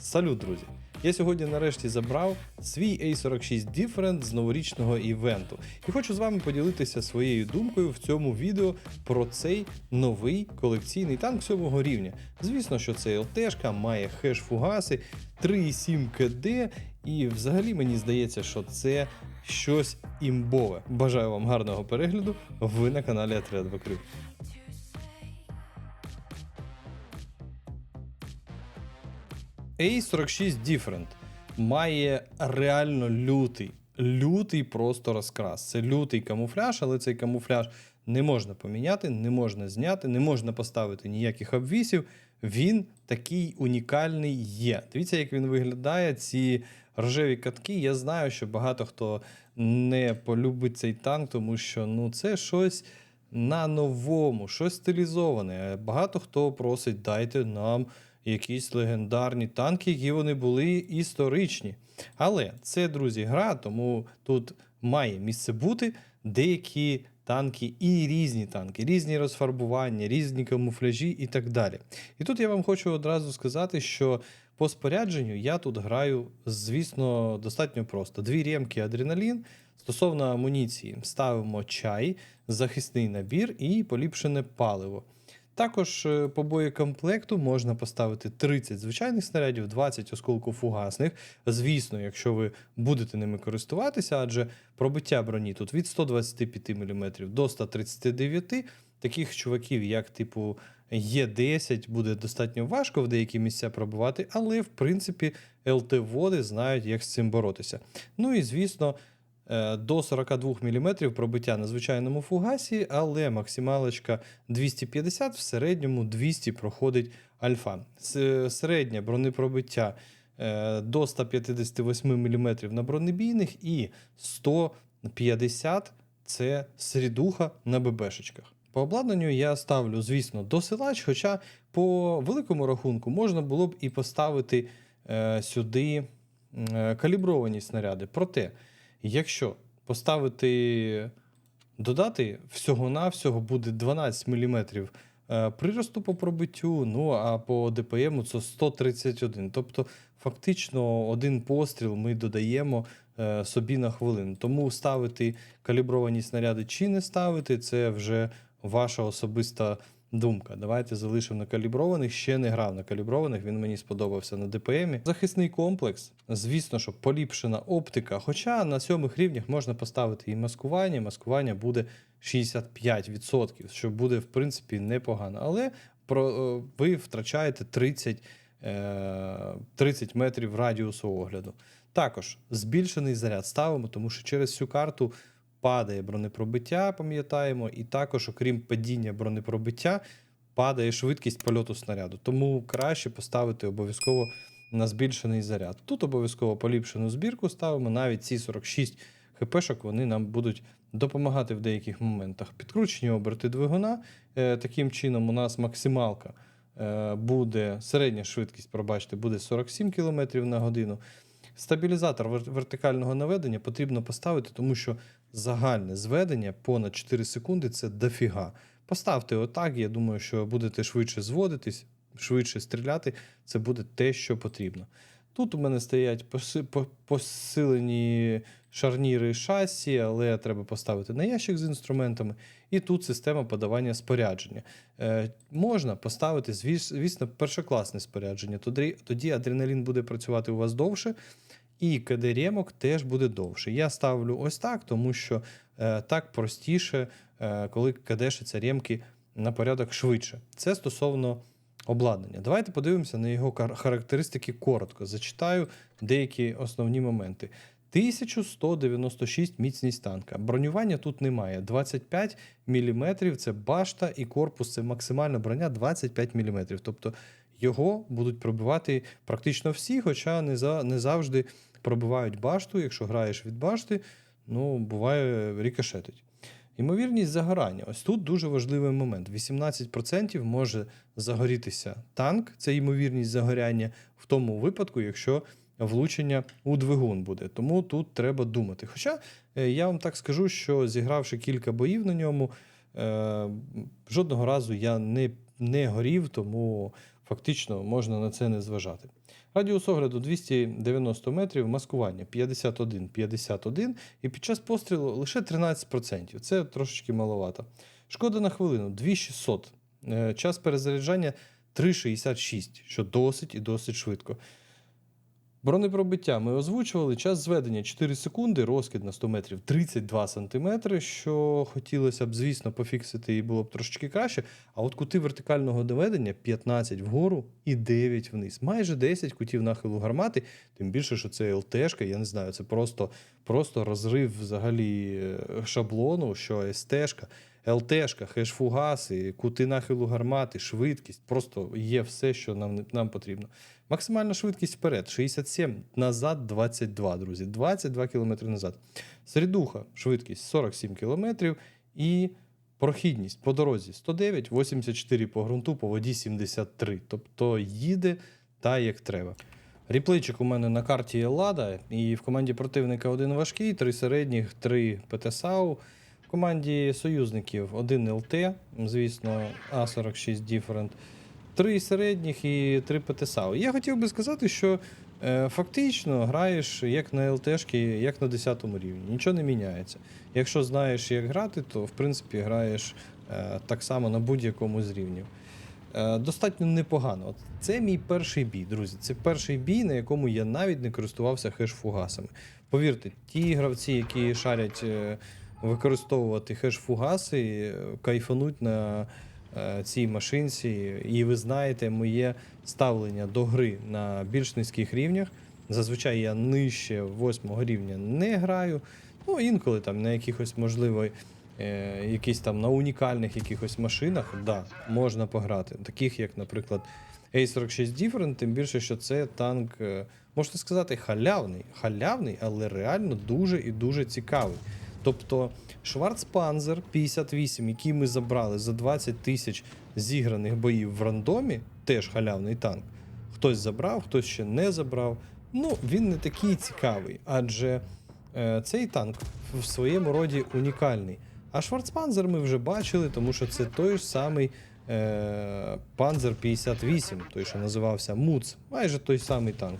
Салют, друзі! Я сьогодні нарешті забрав свій A46 Different з новорічного івенту. І хочу з вами поділитися своєю думкою в цьому відео про цей новий колекційний танк сьомого рівня. Звісно, що це ЛТшка, має хеш фугаси, 3,7 КД, і взагалі мені здається, що це щось імбове. Бажаю вам гарного перегляду. Ви на каналі Отряд. A46 Different має реально лютий, лютий просто розкрас. Це лютий камуфляж, але цей камуфляж не можна поміняти, не можна зняти, не можна поставити ніяких обвісів. Він такий унікальний є. Дивіться, як він виглядає. Ці рожеві катки. Я знаю, що багато хто не полюбить цей танк, тому що ну, це щось на новому, щось стилізоване. Багато хто просить, дайте нам якісь легендарні танки, які вони були історичні. Але це, друзі, гра, тому тут має місце бути деякі танки і різні танки, різні розфарбування, різні камуфляжі і так далі. І тут я вам хочу одразу сказати, що по спорядженню я тут граю, звісно, достатньо просто. Дві ремки адреналін. Стосовно амуніції, ставимо чай, захисний набір і поліпшене паливо. Також е, по боєкомплекту можна поставити 30 звичайних снарядів, 20 осколків фугасних. Звісно, якщо ви будете ними користуватися, адже пробиття броні тут від 125 мм до 139 Таких чуваків, як типу Є10, буде достатньо важко в деякі місця пробивати, але в принципі ЛТ-води знають, як з цим боротися. Ну і звісно. Е, До 42 мм пробиття на звичайному фугасі, але максималочка 250, в середньому 200 проходить альфа. Середнє бронепробиття е, до 158 мм на бронебійних і 150 це середуха на ББшечках. По обладнанню я ставлю, звісно, досилач, хоча по великому рахунку можна було б і поставити е, сюди калібровані снаряди. Проте, якщо поставити, додати всього-навсього буде 12 мм приросту по пробиттю, ну а по ДПМу це 131. Тобто, фактично, один постріл ми додаємо е, собі на хвилину. Тому ставити калібровані снаряди чи не ставити, це вже ваша особиста думка. Давайте залишимо на каліброваних. Ще не грав на каліброваних, він мені сподобався на ДПМі. Захисний комплекс, звісно, що поліпшена оптика. Хоча на сьомих рівнях можна поставити і маскування. Маскування буде 65%, що буде, в принципі, непогано. Але про, е, ви втрачаєте 30, е, 30 метрів радіусу огляду. Також збільшений заряд ставимо, тому що через цю карту падає бронепробиття, пам'ятаємо, і також, окрім падіння бронепробиття, падає швидкість польоту снаряду. Тому краще поставити обов'язково на збільшений заряд. Тут обов'язково поліпшену збірку ставимо. Навіть ці 46 хпшок вони нам будуть допомагати в деяких моментах. Підкручені оберти двигуна. Е, таким чином, у нас максималка е, буде середня швидкість, пробачте, буде 47 км на годину. Стабілізатор вертикального наведення потрібно поставити, тому що загальне зведення понад 4 секунди це дофіга. Поставте отак, я думаю, що будете швидше зводитись, швидше стріляти. Це буде те, що потрібно. Тут у мене стоять посилені шарніри шасі, але треба поставити на ящик з інструментами. І тут система подавання спорядження. Е, можна поставити, звіс- звісно, першокласне спорядження. Тоді адреналін буде працювати у вас довше, і КД теж буде довше. Я ставлю ось так, тому що е, так простіше, е, коли кадешаться ремки на порядок швидше. Це стосовно обладнання. Давайте подивимося на його характеристики коротко. Зачитаю деякі основні моменти. 1196 міцність танка. Бронювання тут немає. 25 мм це башта і корпус це максимальна броня 25 мм. Тобто його будуть пробивати практично всі, хоча не, за, не завжди пробивають башту. Якщо граєш від башти, ну буває рікошетить. Ймовірність загорання. Ось тут дуже важливий момент. 18% може загорітися танк, це ймовірність загоряння в тому випадку, якщо влучення у двигун буде. Тому тут треба думати. Хоча е, я вам так скажу, що зігравши кілька боїв на ньому, е, жодного разу я не, не горів, тому фактично можна на це не зважати. Радіус огляду 290 метрів, маскування 51-51, і під час пострілу лише 13%. Це трошечки маловато. Шкода на хвилину 2600. Е, Час перезаряджання 3,66, що досить і досить швидко. Бронепробиття ми озвучували. Час зведення 4 секунди, розкид на 100 метрів 32 сантиметри, що хотілося б, звісно, пофіксити і було б трошечки краще. А от кути вертикального доведення 15 вгору і 9 вниз. Майже 10 кутів нахилу гармати, тим більше, що це ЛТшка, я не знаю, це просто, просто розрив взагалі е, шаблону, що СТшка. ЛТшка, хеш-фугаси, кути нахилу гармати, швидкість. Просто є все, що нам, нам потрібно. Максимальна швидкість вперед 67, назад 22, друзі. 22 км назад. Середуха, швидкість 47 км і прохідність по дорозі 109, 84 по ґрунту, по воді 73. Тобто їде та як треба. Ріплейчик у мене на карті є Лада, і в команді противника один важкий, три середніх, три ПТСАУ. В команді союзників один ЛТ, звісно, А46 Different, три середніх і три ПТСАУ. Я хотів би сказати, що е, фактично граєш як на ЛТшки, як на 10 рівні. Нічого не міняється. Якщо знаєш, як грати, то в принципі граєш е, так само на будь-якому з рівнів. Е, достатньо непогано. От Це мій перший бій, друзі. Це перший бій, на якому я навіть не користувався хеш-фугасами. Повірте, ті гравці, які шарять е, використовувати хеш-фугаси, е, кайфануть на е, цій машинці. І ви знаєте моє ставлення до гри на більш низьких рівнях. Зазвичай я нижче восьмого рівня не граю. Ну, інколи там на якихось, можливо, е, якісь там на унікальних якихось машинах, да, можна пограти. Таких, як, наприклад, A46 Different, тим більше, що це танк, можна сказати, халявний. Халявний, але реально дуже і дуже цікавий. Тобто Шварцпанзер 58, який ми забрали за 20 тисяч зіграних боїв в рандомі, теж халявний танк. Хтось забрав, хтось ще не забрав. Ну, він не такий цікавий, адже е, цей танк в своєму роді унікальний. А Шварцпанзер ми вже бачили, тому що це той ж самий е, Панзер 58, той, що називався Муц, майже той самий танк.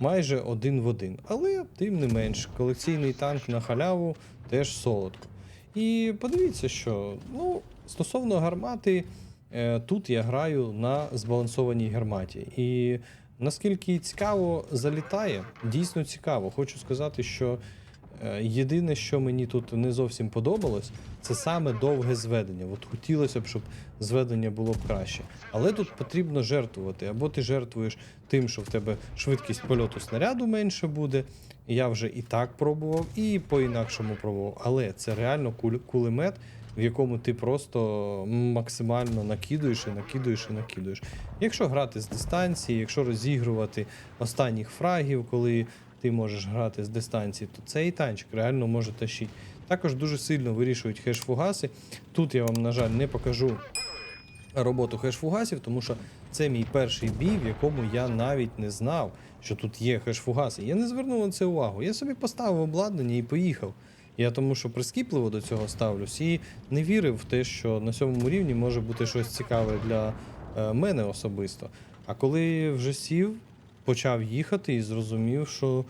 Майже один в один. Але тим не менш, колекційний танк на халяву теж солодко. І подивіться, що ну, стосовно гармати, е, тут я граю на збалансованій гарматі. І наскільки цікаво залітає, дійсно цікаво. Хочу сказати, що єдине, що мені тут не зовсім подобалось, це саме довге зведення. От хотілося б, щоб зведення було б краще. Але тут потрібно жертвувати. Або ти жертвуєш тим, що в тебе швидкість польоту снаряду менше буде. Я вже і так пробував, і по-інакшому пробував. Але це реально кулемет, в якому ти просто максимально накидуєш і накидуєш і накидуєш. Якщо грати з дистанції, якщо розігрувати останніх фрагів, коли ти можеш грати з дистанції, то цей танчик реально може тащити. Також дуже сильно вирішують хеш-фугаси. Тут я вам, на жаль, не покажу роботу хеш-фугасів, тому що це мій перший бій, в якому я навіть не знав, що тут є хеш-фугаси. Я не звернув на це увагу. Я собі поставив обладнання і поїхав. Я тому що прискіпливо до цього ставлюсь і не вірив в те, що на сьомому рівні може бути щось цікаве для е, мене особисто. А коли вже сів, почав їхати і зрозумів, що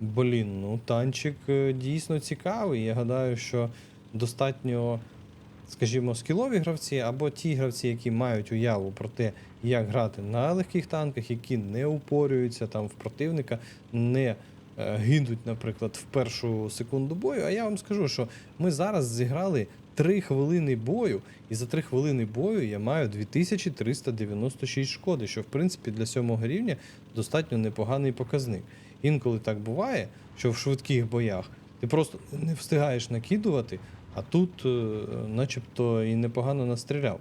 блін, ну танчик е, дійсно цікавий. Я гадаю, що достатньо, скажімо, скілові гравці або ті гравці, які мають уяву про те, як грати на легких танках, які не упорюються там в противника, не е, гинуть, наприклад, в першу секунду бою. А я вам скажу, що ми зараз зіграли 3 хвилини бою, і за 3 хвилини бою я маю 2396 шкоди, що в принципі для сьомого рівня достатньо непоганий показник. Інколи так буває, що в швидких боях ти просто не встигаєш накидувати, а тут, е, начебто, і непогано настріляв.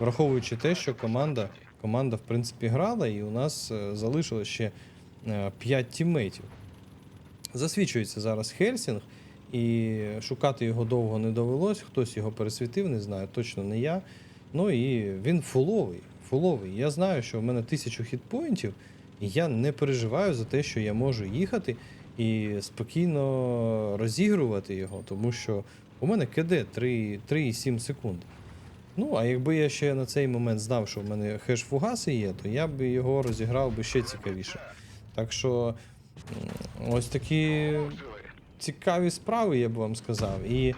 Враховуючи те, що команда, команда в принципі, грала, і у нас е, залишилось ще 5 тіммейтів. Засвічується зараз Хельсінг, і шукати його довго не довелось. Хтось його пересвітив, не знаю, точно не я. Ну і він фуловий. фуловий. Я знаю, що в мене тисячу хітпоінтів, і я не переживаю за те, що я можу їхати і спокійно розігрувати його, тому що у мене КД 3,7 секунди. Ну, а якби я ще на цей момент знав, що в мене хеш фугаси є, то я б його розіграв би ще цікавіше. Так що ось такі цікаві справи, я б вам сказав. І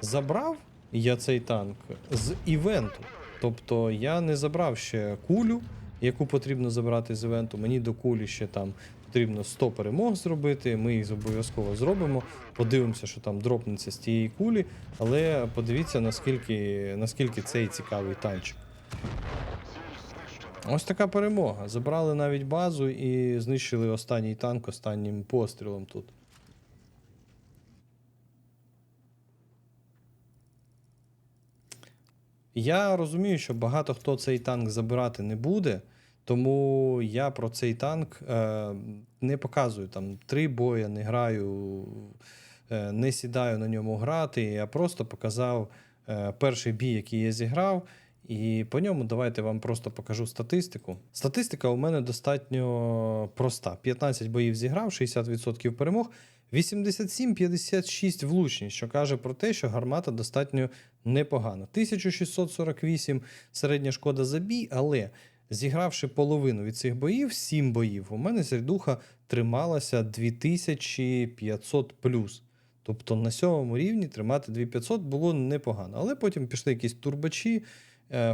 забрав я цей танк з івенту. Тобто я не забрав ще кулю, яку потрібно забрати з івенту. Мені до кулі ще там потрібно 100 перемог зробити. Ми їх обов'язково зробимо. Подивимося, що там дропнеться з тієї кулі. Але подивіться, наскільки, наскільки цей цікавий танчик. Ось така перемога. Забрали навіть базу і знищили останній танк останнім пострілом тут. Я розумію, що багато хто цей танк забирати не буде, тому я про цей танк е, не показую там три бої, не граю, е, не сідаю на ньому грати. Я просто показав е, перший бій, який я зіграв. І по ньому давайте вам просто покажу статистику. Статистика у мене достатньо проста: 15 боїв зіграв, 60% перемог, 87-56 влучність, що каже про те, що гармата достатньо непогана. 1648 середня шкода за бій, але зігравши половину від цих боїв, 7 боїв, у мене сердуха трималася 2500 плюс. Тобто на сьомому рівні тримати 2500 було непогано. Але потім пішли якісь турбачі,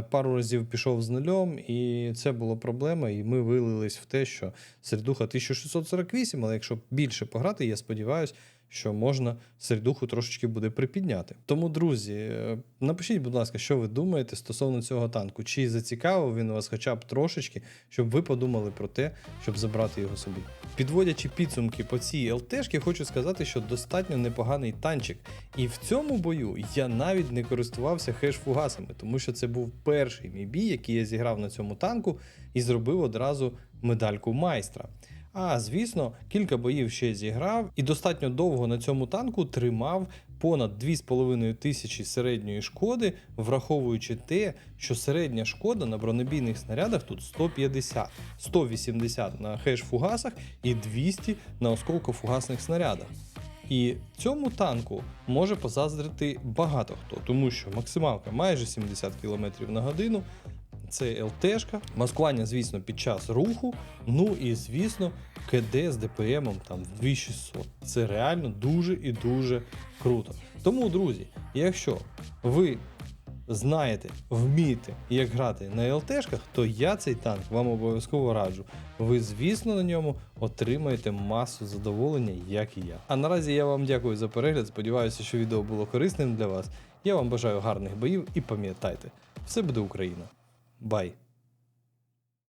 пару разів пішов з нульом, і це була проблема. І ми вилились в те, що середуха 1648, але якщо більше пограти, я сподіваюся, що можна сердуху трошечки буде припідняти. Тому, друзі, е, напишіть, будь ласка, що ви думаєте стосовно цього танку. Чи зацікавив він вас хоча б трошечки, щоб ви подумали про те, щоб забрати його собі. Підводячи підсумки по цій ЛТшки, хочу сказати, що достатньо непоганий танчик. І в цьому бою я навіть не користувався хеш-фугасами, тому що це був перший мій бій, який я зіграв на цьому танку і зробив одразу медальку майстра. А звісно, кілька боїв ще зіграв і достатньо довго на цьому танку тримав понад 2,5 тисячі середньої шкоди, враховуючи те, що середня шкода на бронебійних снарядах тут 150, 180 на хеш-фугасах і 200 на осколко-фугасних снарядах. І цьому танку може позаздрити багато хто, тому що максималка майже 70 км на годину. Це ЛТшка, маскування, звісно, під час руху. Ну і звісно, КД з ДПМом там 2600. Це реально дуже і дуже круто. Тому, друзі, якщо ви знаєте, вмієте, як грати на ЛТшках, то я цей танк вам обов'язково раджу. Ви, звісно, на ньому отримаєте масу задоволення, як і я. А наразі я вам дякую за перегляд. Сподіваюся, що відео було корисним для вас. Я вам бажаю гарних боїв і пам'ятайте, все буде Україна. Bye.